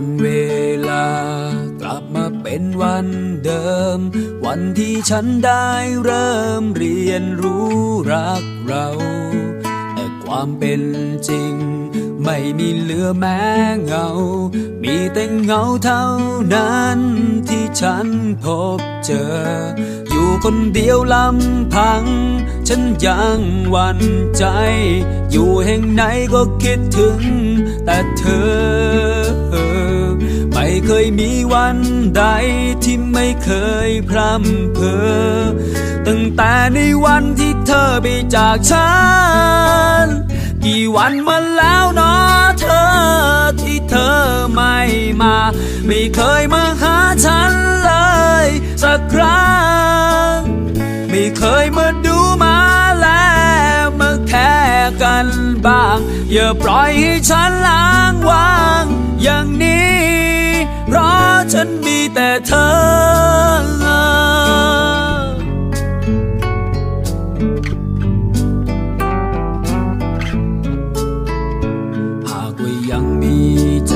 ันเวลากลับมาเป็นวันเดิม วันที่ฉันได้เริ่มเรียนรู้รักเราแต่ความเป็นจริง ไม่มีเหลือแม้เงา มีแต่เงาเท่านั้นที่ฉันพบเจอ อยู่คนเดียวลำพัง ฉันยังหวั่นใจ อยู่แห่งไหนก็คิดถึง แต่เธอ เคยมีวันใดที่ไม่เคยพร่ำเพอตั้งแต่ในวันที่เธอไปจากฉัน กี่วันมาแล้วเนาะเธอที่เธอไม่มา ไม่เคยมาหาฉันเลยสักครั้ง ไม่เคยมาดูมาแลมาแค่กันบ้าง อย่าปล่อยให้ฉันล้างวางอย่างนี้ ฉันมีแต่เธอ หากว่ายังมีใจ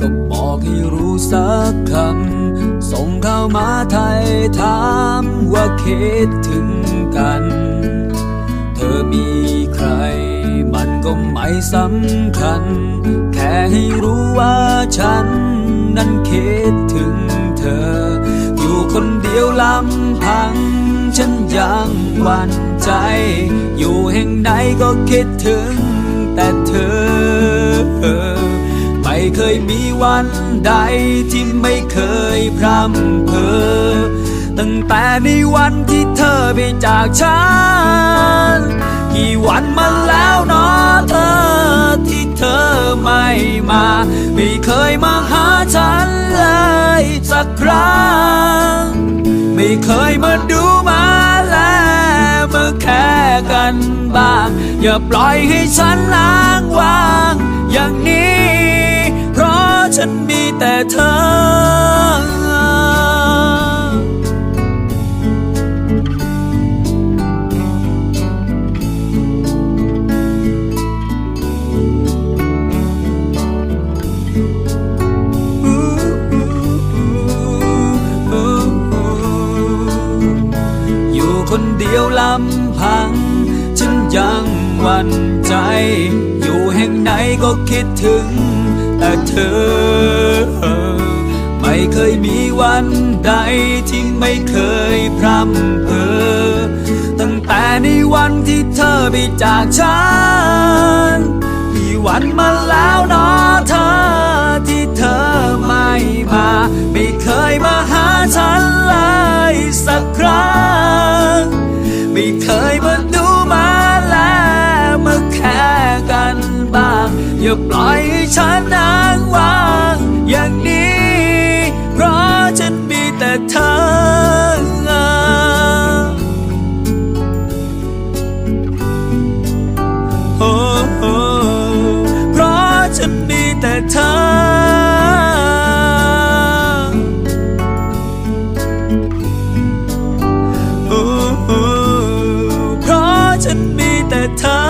ก็บอกให้รู้สักคำ ส่งเข้ามาไทยถามว่าคิดถึงกัน เธอมีใครมันก็ไม่สำคัญ แค่ให้รู้ว่าฉันนั้น คิดถึงเธอ อยู่คนเดียวลำพัง ฉันยังหวั่นใจ อยู่แห่งไหนก็คิดถึงแต่เธอ ไม่เคยมีวันใดที่ไม่เคยพร่ำเพ้อตั้งแต่ในวันที่เธอไปจากฉัน กี่วันมาแล้วเนาะเธอที่เธอไม่มา ไม่เคยมาหา สักครั้ง ไม่เคยมาดูมาแลมาแค่กันบ้าง อย่าปล่อยให้ฉันล้างวาง อย่างนี้ เพราะฉันมีแต่เธอำพัง ฉันยังหวั่นใจ อยู่แห่งไหนก็คิดถึง แต่เธอ ไม่เคยมีวันใดที่ไม่เคยพร่ำเพอตั้งแต่ในวันที่เธอไปจากฉันกี่วันมาแล้วนะเธอ อย่าปล่อยให้ฉันอ้างว้างอย่างนี้ เพราะฉันมีแต่เธอเพราะฉันมีแต่เธอเพราะฉันมีแต่เธอ